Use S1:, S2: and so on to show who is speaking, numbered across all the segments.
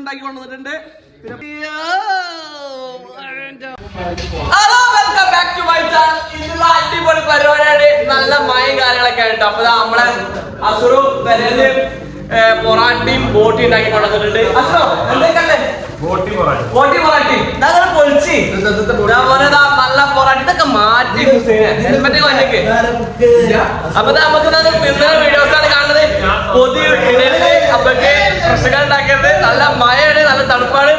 S1: ഉണ്ടാക്കി കൊണ്ടുവന്നിട്ടുണ്ട് hello welcome back to my channel ഇന്നുള്ള അടിപൊളി പരിപാടിയാണ്. നല്ല മയം കാര്യങ്ങളൊക്കെ ആയിട്ട്. അപ്പൊ നമ്മളെ അസുറു പെരേൽ പൊറാട്ടിയും ബോട്ടി ഉണ്ടാക്കി കൊണ്ടുവന്നിട്ടുണ്ട്. അസുറോ എന്തൊക്കെയല്ലേ ബോട്ടി പൊറാട്ടി. ഞങ്ങൾ പൊളിച്ച്. ഞാൻ പറഞ്ഞതാ നല്ല പൊറാട്ടി. ഇതൊക്കെ മാറ്റി. ഹെൽമെറ്റ് അപ്പൊ നമുക്ക് പിന്നെ വീഡിയോസ് ആണ് കാണുന്നത്. പൊതു ഇടരുത് അപ്പൊക്ക് പ്രശ്നങ്ങൾ ഉണ്ടാക്കരുത്. നല്ല മഴയാണ് നല്ല തണുപ്പാണ്?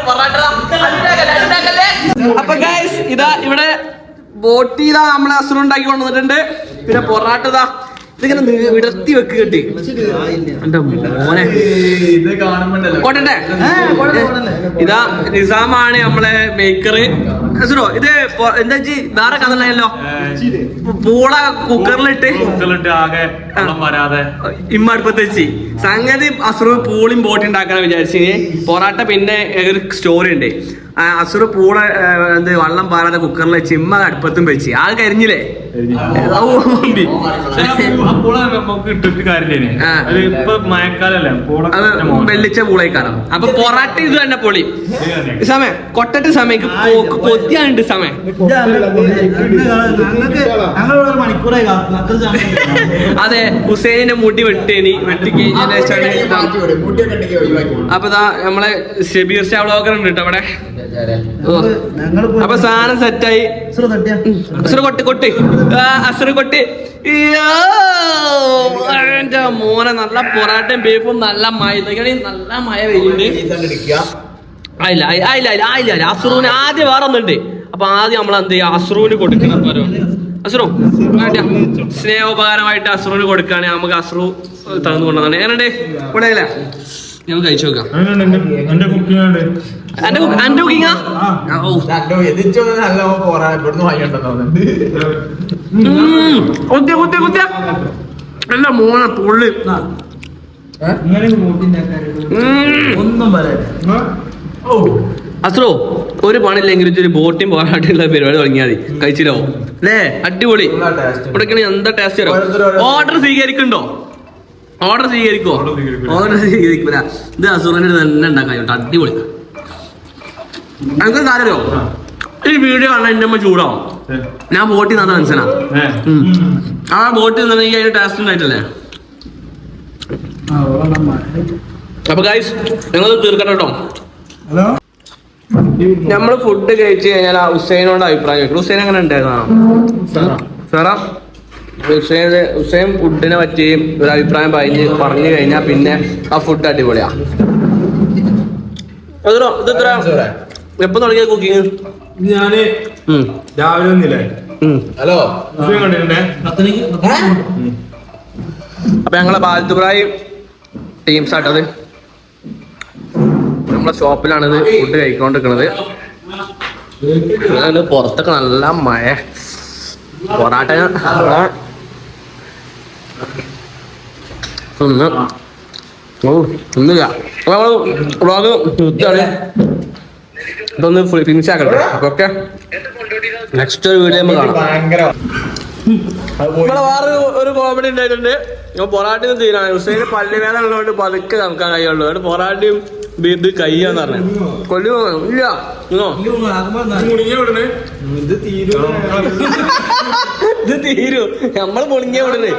S1: അപ്പൊ ഗൈസ് ഇതാ ഇവിടെ ബോട്ടി ഇതാ നമ്മളെ അസുഖം ഉണ്ടാക്കി കൊണ്ടുവന്നിട്ടുണ്ട് പിന്നെ പൊറാട്ട ഇതാ ഇതിങ്ങനെ വിടർത്തി വെക്ക് കിട്ടി. എന്റെ മോനെ.
S2: ഇത് കാണുമ്പോണ്ടല്ലോ
S1: കോട്ടട്ടെ ഇതാ നിസാമാണ് നമ്മളെ മേക്കറ് അസുറോ ഇത് എന്താ വേറെ കഥ ഉണ്ടായല്ലോ പൂള കുക്കറിലിട്ട്.
S2: കുക്കറിലിട്ട് ആകെ വെള്ളം വരാതെ.
S1: ഇമ്മ അടുപ്പത്ത് വെച്ച്. സംഗതി അസുറു പൂളിയും ബോട്ടി ഉണ്ടാക്കാൻ വിചാരിച്ചു പൊറാട്ട പിന്നെ ഒരു സ്റ്റോറി ഉണ്ട് അസുറ് പൂള എന്ത് വള്ളം പാറാതെ കുക്കറിൽ ചിമ്മ അടുപ്പത്തും വെച്ച് ആ
S2: കരിഞ്ഞില്ലേ
S1: വെള്ളിച്ച പൂളായി കാണാം അപ്പൊ പൊറാട്ട ഇത് തന്നെ പൊളി. സമയം കൊട്ടട്ട് സമയം കൊത്തിയാണ്ട് സമയം. അതെ ഹുസൈനിന്റെ മുടി വെട്ടേനി വെട്ടി കഴിഞ്ഞതിന് ശേഷമാണ് അപ്പൊ നമ്മളെ ഷെബീർ ഷാ വ്ളോഗർ ഉണ്ട് കേട്ടോ അവിടെ അപ്പൊ സാധനം സെറ്റായി? അസുര കൊട്ടി കൊട്ടി. അസുര കൊട്ടി. എന്റെ മോനെ നല്ല പൊറാട്ടയും ബീഫും നല്ല മഴ നല്ല മഴ പെയ്യുന്നുണ്ട്. ആയില്ല ആയില്ല ആയില്ല ആയില്ല. അസുറൂന് ആദ്യം വേറെ ഒന്നുണ്ട്. അപ്പൊ ആദ്യം നമ്മൾ എന്ത് ചെയ്യാ? അസുറൂന് കൊടുക്കണം. പോരോ അസുറു. സ്നേഹോപകാരമായിട്ട് അസുറൂന് കൊടുക്കുകയാണെങ്കിൽ നമുക്ക് അസുറു തന്നു കൊണ്ടതാണ് ഇവിടെ ഞാൻ കഴിച്ചു നോക്കാം.
S2: എന്റെ- കുക്കിംഗ്
S1: എന്റെ ഓ. കുത്തിയ കുത്തിയ കുത്തിയ. മോനെ പുള്ളി.
S3: ഒന്നും പറയാനില്ല.
S1: അസ്രോ ഒരു പണില്ലെങ്കിൽ ഒരു ബോട്ടിയും പോരാട്ടുള്ള പരിപാടി തുടങ്ങിയാൽ മതി. കഴിച്ചില്ലോ? അല്ലേ? അടിപൊളി. ഇവിടെ എന്താ ടേസ്റ്റ് ഓർഡർ സ്വീകരിക്കുന്നുണ്ടോ? ഓർഡർ സ്വീകരിക്കോ? ഓർഡർ സ്വീകരിക്കൂല. ഇത് അസുറിന്റെ തന്നെ ഉണ്ടാക്കാൻ കേട്ടോ അടിപൊളി. എനിക്ക് കാര്യമോ ഈ വീഡിയോ കാണാൻ എന്റെ അമ്മ ചൂടാവും. ഞാൻ ബോട്ടിൽ നിന്നാ മനസ്സിലാ ആ ബോട്ടിൽ നിന്നെങ്കിൽ അതിന് ടേസ്റ്റ് ഉണ്ടായിട്ടല്ലേ. അപ്പൊ ഗൈസ് ഞങ്ങൾ തീർക്കട്ടെ കേട്ടോ.
S3: ഹലോ?
S1: നമ്മൾ ഫുഡ് കഴിച്ചു കഴിഞ്ഞാൽ ആ ഹുസൈനോട് അഭിപ്രായം ഹുസൈൻ എങ്ങനെ ഉണ്ടായിരുന്നോ? സാറാ? ഹുസൈൻ ഹുസൈൻ ഫുഡിനെ പറ്റി ഒരു അഭിപ്രായം പറഞ്ഞ് പറഞ്ഞു കഴിഞ്ഞാൽ പിന്നെ ആ ഫുഡ് അടിപൊളിയാ. ഇത് എത്ര എപ്പോ തുടങ്ങിയ കുക്കിങ്
S2: ഞാൻ രാവിലെ ഒന്നില്ലേ
S4: ഹലോ.
S1: അപ്പൊ ഞങ്ങളെ ബാലത്തുപ്രായി ടീംസ് ആട്ടത് നമ്മളെ ഷോപ്പിലാണിത് ഫുഡ് കഴിക്കൊണ്ടിരിക്കണത്. പുറത്തൊക്കെ നല്ല മഴ. പൊറാട്ട ഞാൻ- തിന്ന് ഓ ഒന്നില്ല നമ്മൾ വ്ളോഗ് നിർത്തുകയാണ് ഇതൊന്ന് ഫിനിഷ് ആക്കട്ടെ. അപ്പൊ ഓക്കെ? നെക്സ്റ്റ് ഒരു വീഡിയോ നമ്മൾ കാണാം. ഇവിടെ വേറെ ഒരു കോമഡി ഉണ്ടായിട്ടുണ്ട്. ഞാൻ പൊറാട്ടയും തീരാണ് ഹുസൈന് പല്ലുവേദന ഉള്ളതുകൊണ്ട് പതുക്കെ നമുക്ക് കഴിയുള്ളൂ. അവിടെ പൊറാട്ടയും ഇത് കയ്യാന്ന് പറഞ്ഞു. കൊല്ലു ഇല്ല.
S4: ഇത് തീരും.
S1: നമ്മൾ പൊളിഞ്ഞ
S4: വിടണേ